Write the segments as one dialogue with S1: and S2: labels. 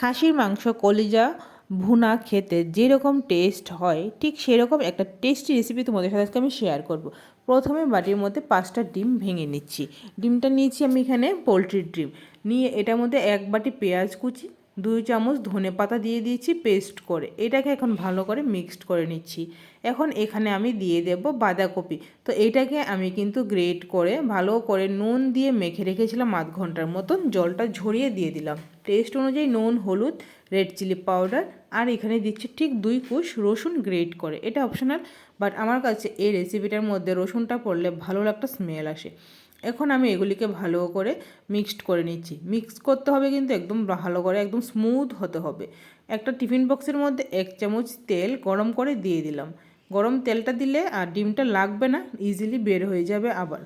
S1: খাসির মাংস, কলিজা, ভুনা খেতে যেরকম টেস্ট হয়, ঠিক সেরকম একটা টেস্টি রেসিপি তোমাদের সাথে আজকে আমি শেয়ার করব। প্রথমে বাটির মধ্যে পাঁচটা ডিম ভেঙে নিচ্ছি। ডিমটা নিয়েছি আমি এখানে পোলট্রির ডিম। নিয়ে এটার মধ্যে এক বাটি পেঁয়াজ কুচি দুই চামচ ধনে পাতা দিয়ে দিয়েছি, পেস্ট করে। এটাকে এখন ভালো করে মিক্সড করে নিচ্ছি। এখন এখানে আমি দিয়ে দেব বাঁধাকপি। তো এইটাকে আমি কিন্তু গ্রেট করে, ভালো করে নুন দিয়ে মেখে রেখেছিলাম আধ ঘণ্টার মতন। জলটা ঝরিয়ে দিয়ে দিলাম। টেস্ট অনুযায়ী নুন, হলুদ, রেড চিলি পাউডার আর এখানে দিচ্ছি ঠিক দুই কুশ রসুন গ্রেট করে। এটা অপশনাল, বাট আমার কাছে এই রেসিপিটার মধ্যে রসুনটা পড়লে ভালো একটা স্মেল আসে। এখন আমি এগুলিকে ভালো করে মিক্সড করে নিচ্ছি। মিক্স করতে হবে কিন্তু একদম ভালো করে, একদম স্মুথ হতে হবে। একটা টিফিন বক্সের মধ্যে এক চামচ তেল গরম করে দিয়ে দিলাম। গরম তেলটা দিলে আর ডিমটা লাগবে না ইজিলি বের হয়ে যাবে আবার।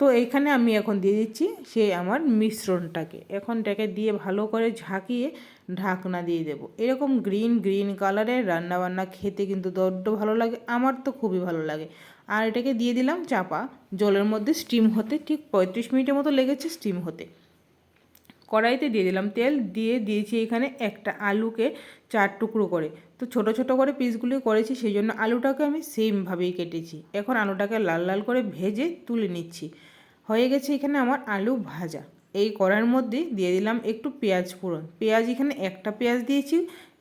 S1: তো এইখানে আমি এখন দিয়ে দিচ্ছি সেই আমার মিশ্রণটাকে। এখন এটাকে দিয়ে ভালো করে ঝাঁকিয়ে ঢাকনা দিয়ে দেব। এরকম গ্রিন গ্রিন কালারের রান্নাবান্না খেতে কিন্তু দড্ড ভালো লাগে, আমার তো খুবই ভালো লাগে। আর এটাকে দিয়ে দিলাম চাপা, জলের মধ্যে স্টিম হতে, ঠিক পঁয়ত্রিশ মিনিটের মতো লেগেছে স্টিম হতে। কড়াইতে দিয়ে দিলাম তেল, দিয়ে দিয়েছি এখানে একটা আলুকে চার টুকরো করে। তো ছোট ছোট করে পিসগুলি করেছি, সেই জন্য আলুটাকে আমি সেমভাবেই কেটেছি। এখন আলুটাকে লাল লাল করে ভেজে তুলে নিচ্ছি। হয়ে গেছে এখানে আমার আলু ভাজা। এই কড়ার মধ্যে দিয়ে দিলাম একটু পেঁয়াজ ফোড়ন। পেঁয়াজ এখানে একটা পেঁয়াজ দিয়েছি,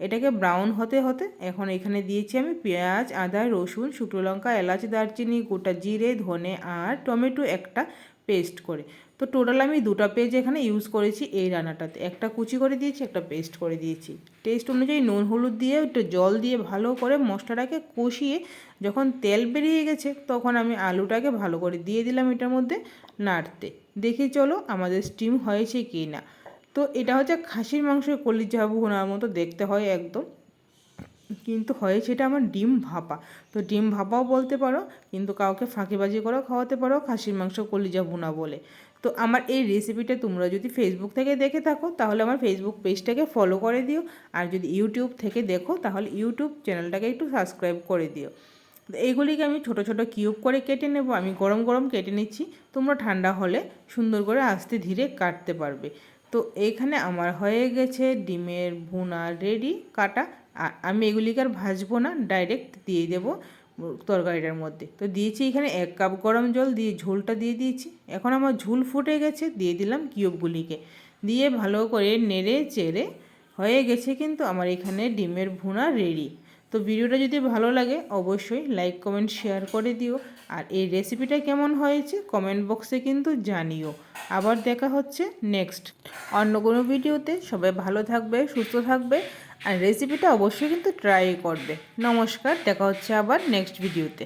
S1: এটাকে ব্রাউন হতে হতে এখন এখানে দিয়েছি আমি পেঁয়াজ, আদা, রসুন, শুকনো লঙ্কা, এলাচ, দারচিনি, গোটা জিরে, ধনে আর টমেটো একটা পেস্ট করে। তো টোটাল আমি দুটো পেজ এখানে ইউজ করেছি এই রান্নাটাতে। একটা কুচি করে দিয়েছি, একটা পেস্ট করে দিয়েছি। টেস্ট অনুযায়ী নুন, হলুদ দিয়ে একটু জল দিয়ে ভালো করে মশলাটাকে কষিয়ে যখন তেল বেরিয়ে গেছে তখন আমি আলুটাকে ভালো করে দিয়ে দিলাম এটার মধ্যে নাড়তে। দেখে চলো আমাদের স্টিম হয়েছে কি না তো এটা হচ্ছে খাসির মাংসের কলিজা ভুনার মতো দেখতে হয় একদম। কিন্তু হয়েছে এটা আমার ডিম ভাপা। তো ডিম ভাপাও বলতে পারো, কিন্তু কাউকে ফাঁকিবাজি করেও খাওয়াতে পারো খাসির মাংস কলিজা ভুনা বলে। তো আমার এই রেসিপিটা তোমরা যদি ফেসবুক থেকে দেখে থাকো, তাহলে আমার ফেসবুক পেজটাকে ফলো করে দিও। আর যদি ইউটিউব থেকে দেখো, তাহলে ইউটিউব চ্যানেলটাকে একটু সাবস্ক্রাইব করে দিও। এইগুলিকে আমি ছোট ছোট কিউব করে কেটে নেব, আমি গরম গরম কেটে নিচ্ছি। তোমরা ঠান্ডা হলে সুন্দর করে আস্তে ধীরে কাটতে পারবে। তো এইখানে আমার হয়ে গেছে ডিমের ভুনা রেডি কাটা। আমি এগুলিকে আর ভাজবো না ডাইরেক্ট দিয়ে দেবো তরকারিটার মধ্যে। তো দিয়েছি এখানে এক কাপ গরম জল, দিয়ে ঝোলটা দিয়ে দিয়েছি। এখন আমার ঝোল ফুটে গেছে, দিয়ে দিলাম কিউবগুলিকে। দিয়ে ভালো করে নেড়ে চেড়ে হয়ে গেছে কিন্তু আমার এখানে ডিমের ভুনা রেডি তো ভিডিওটা যদি ভালো লাগে, অবশ্যই লাইক কমেন্ট শেয়ার করে দিও। আর এই রেসিপিটা কেমন হয়েছে কমেন্ট বক্সে কিন্তু জানিও। আবার দেখা হচ্ছে নেক্সট অন্য কোনো ভিডিওতে। সবাই ভালো থাকবে, সুস্থ থাকবে। আর রেসিপিটা অবশ্যই কিন্তু ট্রাই করবে। নমস্কার, দেখা হচ্ছে আবার নেক্সট ভিডিওতে